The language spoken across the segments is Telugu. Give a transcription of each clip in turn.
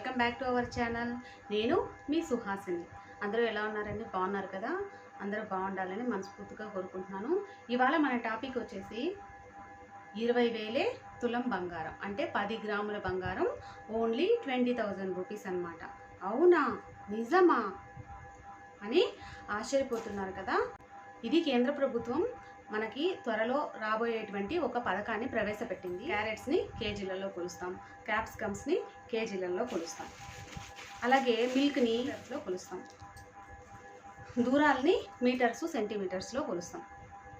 Welcome back to our channel. నేను మీ సుహాసిని. అందరూ ఎలా ఉన్నారండి? బాగున్నారు కదా? అందరూ బాగుండాలని మనస్ఫూర్తిగా కోరుకుంటున్నాను. ఇవాళ మన టాపిక్ వచ్చేసి ఇరవై వేలే తులం బంగారం. అంటే పది గ్రాముల బంగారం ఓన్లీ ట్వంటీ థౌజండ్ రూపీస్ అనమాట అవునా? నిజమా? అని ఆశ్చర్యపోతున్నారు కదా? ఇది కేంద్ర ప్రభుత్వం మనకి త్వరలో రాబోయేటువంటి ఒక పథకాన్ని ప్రవేశపెట్టింది. క్యారెట్స్ని కేజీలలో కొలుస్తాం. క్యాప్సికమ్స్ని కేజీలలో కొలుస్తాం. అలాగే మిల్క్ని లో కొలుస్తాం. దూరాల్ని మీటర్స్ సెంటీమీటర్స్లో కొలుస్తాం.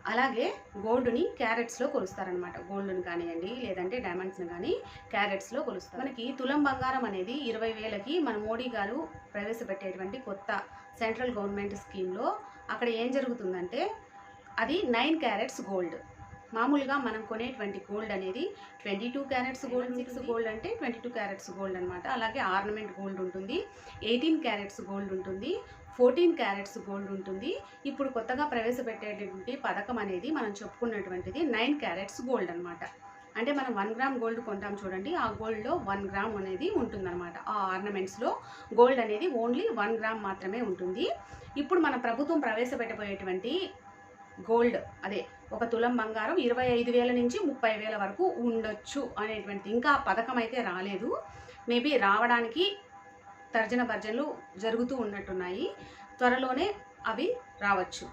అలాగే గోల్డ్ని క్యారెట్స్లో కొలుస్తారనమాట గోల్డ్ని కానివ్వండి లేదంటే డైమండ్స్ని కానీ క్యారెట్స్లో కొలుస్తారు. మనకి తులం బంగారం అనేది ఇరవై వేలకి మన మోడీ గారు ప్రవేశపెట్టేటువంటి కొత్త సెంట్రల్ గవర్నమెంట్ స్కీమ్లో అక్కడ ఏం జరుగుతుందంటే అది నైన్ క్యారెట్స్ గోల్డ్. మామూలుగా మనం కొనేటువంటి గోల్డ్ అనేది twenty two carats gold six gold అంటే ట్వంటీ టూ క్యారెట్స్ గోల్డ్ అనమాట అలాగే ఆర్నమెంట్ గోల్డ్ ఉంటుంది ఎయిటీన్ క్యారెట్స్ గోల్డ్ ఉంటుంది ఫోర్టీన్ క్యారెట్స్ గోల్డ్ ఉంటుంది. ఇప్పుడు కొత్తగా ప్రవేశపెట్టేటువంటి పథకం అనేది మనం చెప్పుకున్నటువంటిది నైన్ క్యారెట్స్ గోల్డ్ అనమాట అంటే మనం వన్ గ్రామ్ గోల్డ్ కొంటాం చూడండి ఆ గోల్డ్లో వన్ గ్రామ్ అనేది ఉంటుందన్నమాట. ఆ ఆర్నమెంట్స్లో గోల్డ్ అనేది ఓన్లీ వన్ గ్రామ్ మాత్రమే ఉంటుంది. ఇప్పుడు మన ప్రభుత్వం ప్రవేశపెట్టబోయేటువంటి గోల్డ్ అదే ఒక తులం బంగారం ఇరవై ఐదు వేల నుంచి ముప్పై వేల వరకు ఉండొచ్చు అనేటువంటి ఇంకా పథకం అయితే రాలేదు. మేబీ రావడానికి తర్జన భర్జనలు జరుగుతూ ఉన్నట్టున్నాయి. త్వరలోనే అవి రావచ్చు.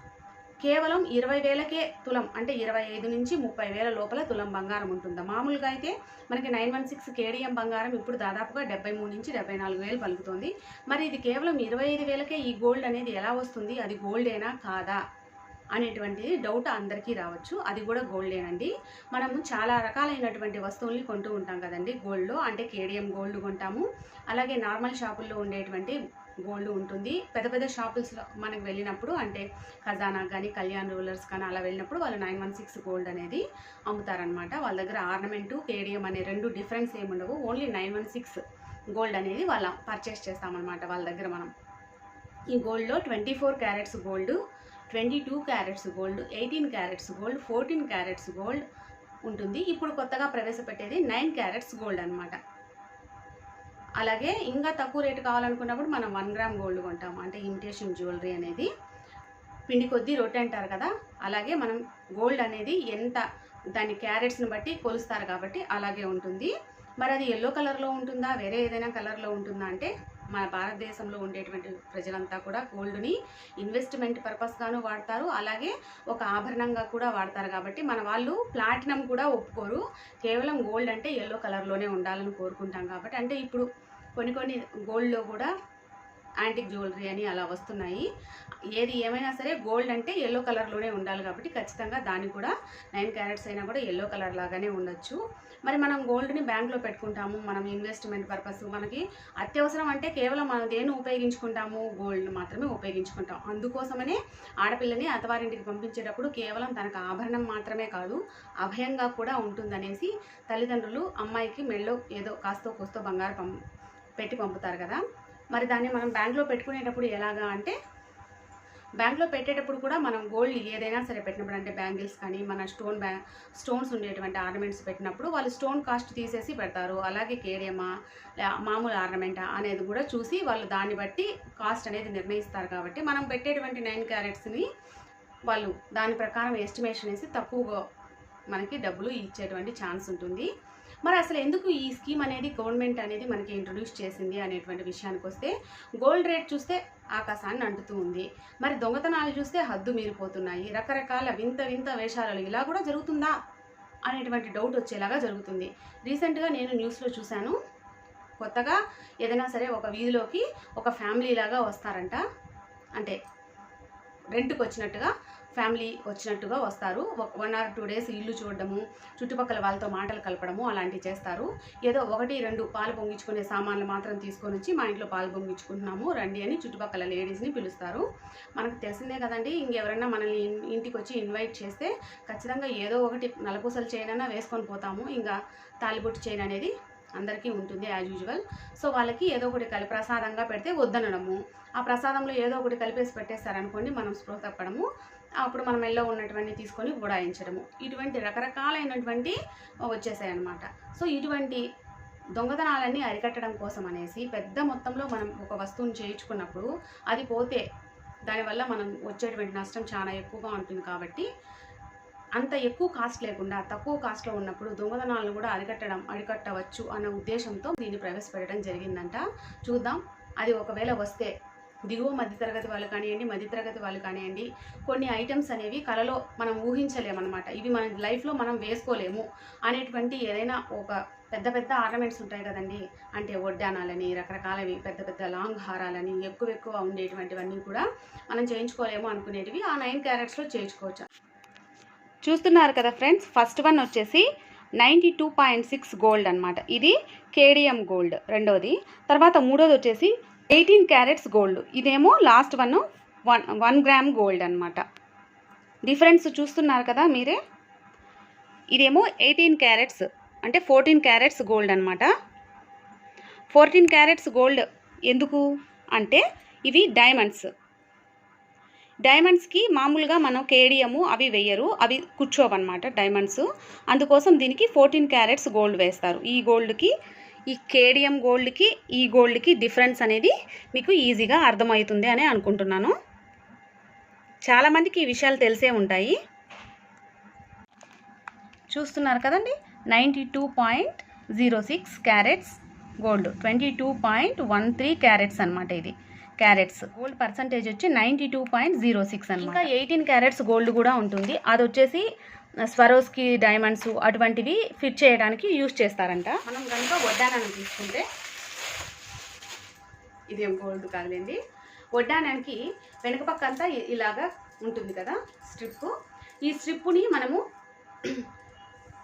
కేవలం ఇరవై వేలకే తులం అంటే ఇరవై ఐదు నుంచి ముప్పై వేల లోపల తులం బంగారం ఉంటుందా? మామూలుగా అయితే మనకి నైన్ వన్ సిక్స్ కేడిఎం బంగారం ఇప్పుడు దాదాపుగా డెబ్బై మూడు నుంచి డెబ్బై నాలుగు వేలు పలుకుతుంది. మరి ఇది కేవలం ఇరవై ఐదు వేలకే ఈ గోల్డ్ అనేది ఎలా వస్తుంది? అది గోల్డేనా కాదా? అనేటువంటి డౌట్ అందరికీ రావచ్చు. అది కూడా గోల్డేనండి మనము చాలా రకాలైనటువంటి వస్తువుల్ని కొంటూ ఉంటాం కదండి. గోల్డ్లో అంటే కేడిఎం గోల్డ్ కొంటాము. అలాగే నార్మల్ షాపుల్లో ఉండేటువంటి గోల్డ్ ఉంటుంది. పెద్ద పెద్ద షాపుల్స్లో మనకు వెళ్ళినప్పుడు అంటే ఖజానా కానీ కళ్యాణ్ రూలర్స్ కానీ అలా వెళ్ళినప్పుడు వాళ్ళు నైన్ వన్ సిక్స్ గోల్డ్ అనేది అమ్ముతారనమాట వాళ్ళ దగ్గర ఆర్నమెంటు కేడిఎం అనే రెండు డిఫరెన్స్ ఏమి ఉండవు. Only nine one six gold అనేది వాళ్ళ పర్చేస్ చేస్తామన్నమాట వాళ్ళ దగ్గర మనం. ఈ గోల్డ్లో twenty four carats gold twenty two carats gold eighteen carats gold fourteen carats gold ఉంటుంది. ఇప్పుడు కొత్తగా ప్రవేశపెట్టేది నైన్ క్యారెట్స్ గోల్డ్ అనమాట అలాగే ఇంకా తక్కువ రేటు కావాలనుకున్నప్పుడు మనం వన్ గ్రామ్ గోల్డ్ కొంటాం అంటే ఇమిటేషన్ జ్యువెలరీ అనేది పిండి కొద్దీ రొట్టె అంటారు కదా అలాగే మనం గోల్డ్ అనేది ఎంత దాని క్యారెట్స్ని బట్టి కొలుస్తారు కాబట్టి అలాగే ఉంటుంది. మరి అది ఎల్లో కలర్లో ఉంటుందా? వేరే ఏదైనా కలర్లో ఉంటుందా అంటే మన భారతదేశంలో ఉండేటువంటి ప్రజలంతా కూడా గోల్డ్ని ఇన్వెస్ట్మెంట్ పర్పస్గాను వాడతారు. అలాగే ఒక ఆభరణంగా కూడా వాడతారు కాబట్టి మన వాళ్ళు ప్లాటినం కూడా ఒప్పుకోరు. కేవలం గోల్డ్ అంటే ఎల్లో కలర్లోనే ఉండాలని కోరుకుంటాం కాబట్టి అంటే ఇప్పుడు కొన్ని కొన్ని గోల్డ్లో కూడా యాంటిక్ జ్యువెలరీ అని అలా వస్తున్నాయి. ఏది ఏమైనా సరే గోల్డ్ అంటే ఎల్లో కలర్లోనే ఉండాలి కాబట్టి ఖచ్చితంగా దాన్ని కూడా నైన్ క్యారెట్స్ అయినా కూడా ఎల్లో కలర్ లాగానే ఉండొచ్చు. మరి మనం గోల్డ్ని బ్యాంక్లో పెట్టుకుంటాము మనం ఇన్వెస్ట్మెంట్ పర్పస్ మనకి అత్యవసరం అంటే కేవలం మనం దేన్ని ఉపయోగించుకుంటాము? గోల్డ్ మాత్రమే ఉపయోగించుకుంటాం. అందుకోసమనే ఆడపిల్లని అత్తవారింటికి పంపించేటప్పుడు కేవలం తనకు ఆభరణం మాత్రమే కాదు అభయంగా కూడా ఉంటుందనేసి తల్లిదండ్రులు అమ్మాయికి మెళ్ళో ఏదో కాస్తో కూస్తో బంగారు పెట్టి పంపుతారు కదా. మరి దాన్ని మనం బ్యాంక్లో పెట్టుకునేటప్పుడు ఎలాగా అంటే బ్యాంక్లో పెట్టేటప్పుడు కూడా మనం గోల్డ్ ఏదైనా సరే పెట్టినప్పుడు అంటే బ్యాంగిల్స్ కానీ మన స్టోన్ బ్యా స్టోన్స్ ఉండేటువంటి ఆర్నమెంట్స్ పెట్టినప్పుడు వాళ్ళు స్టోన్ కాస్ట్ తీసేసి పెడతారు. అలాగే కేడియమా మామూలు ఆర్నమెంటా అనేది కూడా చూసి వాళ్ళు దాన్ని బట్టి కాస్ట్ అనేది నిర్ణయిస్తారు కాబట్టి మనం పెట్టేటువంటి నైన్ క్యారెట్స్ని వాళ్ళు దాని ప్రకారం ఎస్టిమేషన్ వేసి తక్కువగా మనకి డబ్బులు ఇచ్చేటువంటి ఛాన్స్ ఉంటుంది. మరి అసలు ఎందుకు ఈ స్కీమ్ అనేది గవర్నమెంట్ అనేది మనకి ఇంట్రొడ్యూస్ చేసింది అనేటువంటి విషయానికి వస్తే గోల్డ్ రేట్ చూస్తే ఆకాశాన్ని అంటుతూ ఉంది. మరి దొంగతనాలు చూస్తే హద్దు మీరిపోతున్నాయి. రకరకాల వింత వింత వేషాలు ఇలా కూడా జరుగుతుందా అనేటువంటి డౌట్ వచ్చేలాగా జరుగుతుంది. రీసెంట్గా నేను న్యూస్లో చూశాను కొత్తగా ఏదైనా సరే ఒక వీధిలోకి ఒక ఫ్యామిలీ లాగా వస్తారంట. అంటే రెంట్కి వచ్చినట్టుగా ఫ్యామిలీ వచ్చినట్టుగా వస్తారు. వన్ ఆర్ టూ డేస్ ఇల్లు చూడడము చుట్టుపక్కల వాళ్ళతో మాటలు కలపడము అలాంటివి చేస్తారు. ఏదో ఒకటి రెండు పాలు పొంగించుకునే సామాన్లు మాత్రం తీసుకొని వచ్చి మా ఇంట్లో పాలు పొంగించుకుంటున్నాము రండి అని చుట్టుపక్కల లేడీస్ని పిలుస్తారు. మనకు తెలిసిందే కదండి ఇంకెవరైనా మనల్ని ఇంటికి వచ్చి ఇన్వైట్ చేస్తే ఖచ్చితంగా ఏదో ఒకటి నలపూసలు చేయనైనా వేసుకొని పోతాము. ఇంకా తాలిబొట్టు చేయను అనేది అందరికీ ఉంటుంది యాజ్ యూజువల్ సో వాళ్ళకి ఏదో ఒకటి కలిపి ప్రసాదంగా పెడితే వద్దనడము. ఆ ప్రసాదంలో ఏదో ఒకటి కలిపేసి పెట్టేస్తారనుకోండి మనం స్పృహ తప్పడము. అప్పుడు మనం ఎల్లో ఉన్నటువంటి తీసుకొని ఉడాయించడము. ఇటువంటి రకరకాలైనటువంటి వచ్చేసాయి అనమాట సో ఇటువంటి దొంగతనాలన్నీ అరికట్టడం కోసం అనేసి పెద్ద మొత్తంలో మనం ఒక వస్తువుని చేయించుకున్నప్పుడు అది పోతే దానివల్ల మనం వచ్చేటువంటి నష్టం చాలా ఎక్కువగా ఉంటుంది కాబట్టి అంత ఎక్కువ కాస్ట్ లేకుండా తక్కువ కాస్ట్లో ఉన్నప్పుడు దొంగతనాలను కూడా అరికట్టడం అరికట్టవచ్చు అన్న ఉద్దేశంతో దీన్ని ప్రవేశపెట్టడం జరిగిందంట. చూద్దాం. అది ఒకవేళ వస్తే దిగువ మధ్యతరగతి వాళ్ళు కానివ్వండి మధ్యతరగతి వాళ్ళు కానివ్వండి కొన్ని ఐటమ్స్ అనేవి కళలో మనం ఊహించలేమన్నమాట. ఇవి మన లైఫ్లో మనం వేసుకోలేము అనేటువంటి ఏదైనా ఒక పెద్ద పెద్ద ఆర్నమెంట్స్ ఉంటాయి కదండి. అంటే వడ్డానాలని రకరకాలవి పెద్ద పెద్ద లాంగ్ హారాలని ఎక్కువ ఎక్కువ ఉండేటువంటివన్నీ కూడా మనం చేయించుకోలేము అనుకునేటివి ఆ నైన్ క్యారెట్స్లో చేయించుకోవచ్చు. చూస్తున్నారు కదా ఫ్రెండ్స్ ఫస్ట్ వన్ వచ్చేసి ninety two point six gold అనమాట ఇది కేడిఎం గోల్డ్ రెండోది. తర్వాత మూడోది వచ్చేసి ఎయిటీన్ క్యారెట్స్ గోల్డ్. ఇదేమో last one one one gram gold అనమాట డిఫరెన్స్ చూస్తున్నారు కదా మీరే? ఇదేమో ఎయిటీన్ క్యారెట్స్ అంటే ఫోర్టీన్ క్యారెట్స్ గోల్డ్ అనమాట ఫోర్టీన్ క్యారెట్స్ గోల్డ్ ఎందుకు? అంటే ఇవి డైమండ్స్. డైమండ్స్కి మామూలుగా మనం కేడియము అవి వేయరు అవి కూర్చోవన్నమాట డైమండ్స్ అందుకోసం దీనికి ఫోర్టీన్ క్యారెట్స్ గోల్డ్ వేస్తారు. ఈ గోల్డ్కి ఈ కేడియం గోల్డ్కి ఈ గోల్డ్కి డిఫరెన్స్ అనేది మీకు ఈజీగా అర్థమవుతుంది అని అనుకుంటున్నాను. చాలామందికి ఈ విషయాలు తెలిసే ఉంటాయి. చూస్తున్నారు కదండి? Ninety two point zero six carats gold twenty two point one three carats అనమాట ఇది. క్యారెట్స్. గోల్డ్ పర్సంటేజ్ వచ్చి ninety two point zero six అనమాట ఇంకా ఎయిటీన్ క్యారెట్స్ గోల్డ్ కూడా ఉంటుంది. అది వచ్చేసి స్వరోస్కి డైమండ్స్ అటువంటివి ఫిట్ చేయడానికి యూజ్ చేస్తారంట. మనం కనుక వడ్డానాన్ని తీసుకుంటే ఇదేం గోల్డ్ కాదులేండి. వడ్డానానికి వెనుక పక్క అంతా ఇలాగా ఉంటుంది కదా స్ట్రిప్ ఈ స్ట్రిప్ని మనము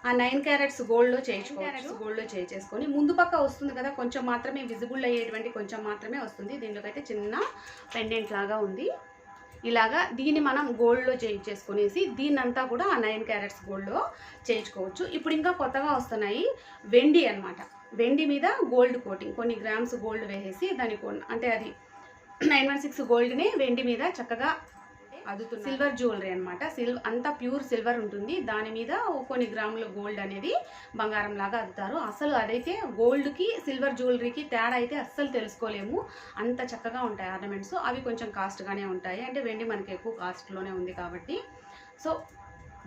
ఆ నైన్ క్యారెట్స్ గోల్డ్లో చేయించుకోవచ్చు. క్యారెట్స్ గోల్డ్లో చేయించేసుకొని ముందు పక్క వస్తుంది కదా కొంచెం మాత్రమే విజిబుల్ అయ్యేటువంటి కొంచెం మాత్రమే వస్తుంది. దీంట్లోకి అయితే చిన్న పెండెంట్ లాగా ఉంది. ఇలాగా దీన్ని మనం గోల్డ్లో చేయించేసుకునేసి దీన్నంతా కూడా ఆ నైన్ క్యారెట్స్ గోల్డ్లో చేయించుకోవచ్చు. ఇప్పుడు ఇంకా కొత్తగా వస్తున్నాయి వెండి అన్నమాట. వెండి మీద గోల్డ్ కోటింగ్ కొన్ని గ్రామ్స్ గోల్డ్ వేసేసి దాని అంటే అది నైన్ వన్ సిక్స్ గోల్డ్ని వెండి మీద చక్కగా అదుతుంది సిల్వర్ జ్యువెలరీ అనమాట సిల్వర్ అంతా ప్యూర్ సిల్వర్ ఉంటుంది. దాని మీద కొన్ని గ్రాముల గోల్డ్ అనేది బంగారం లాగా అద్దుతారు. అసలు అదైతే గోల్డ్కి సిల్వర్ జ్యువెలరీకి తేడా అయితే అస్సలు తెలుసుకోలేము. అంత చక్కగా ఉంటాయి ఆర్నమెంట్స్ అవి కొంచెం కాస్ట్గానే ఉంటాయి. అంటే వెండి మనకి ఎక్కువ కాస్ట్లోనే ఉంది కాబట్టి. సో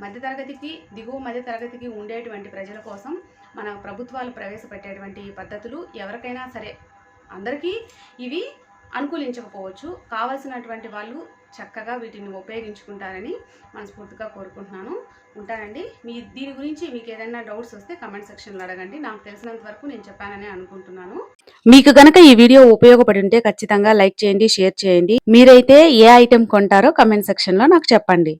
మధ్యతరగతికి దిగువ మధ్య తరగతికి ఉండేటువంటి ప్రజల కోసం మన ప్రభుత్వాలు ప్రవేశపెట్టేటువంటి పద్ధతులు ఎవరికైనా సరే అందరికీ ఇవి అనుకూలించకపోవచ్చు. కావలసినటువంటి వాళ్ళు చక్కగా వీటిని ఉపయోగించుకుంటారని మనస్ఫూర్తిగా కోరుకుంటున్నాను. ఉంటానండి. మీ దీని గురించి మీకు ఏదైనా డౌట్స్ వస్తే కమెంట్ సెక్షన్లో అడగండి. నాకు తెలిసినంత వరకు నేను చెప్పానని అనుకుంటున్నాను. మీకు గనక ఈ వీడియో ఉపయోగపడి ఉంటే ఖచ్చితంగా లైక్ చేయండి షేర్ చేయండి. మీరైతే ఏ ఐటెం కొంటారో కమెంట్ సెక్షన్లో నాకు చెప్పండి.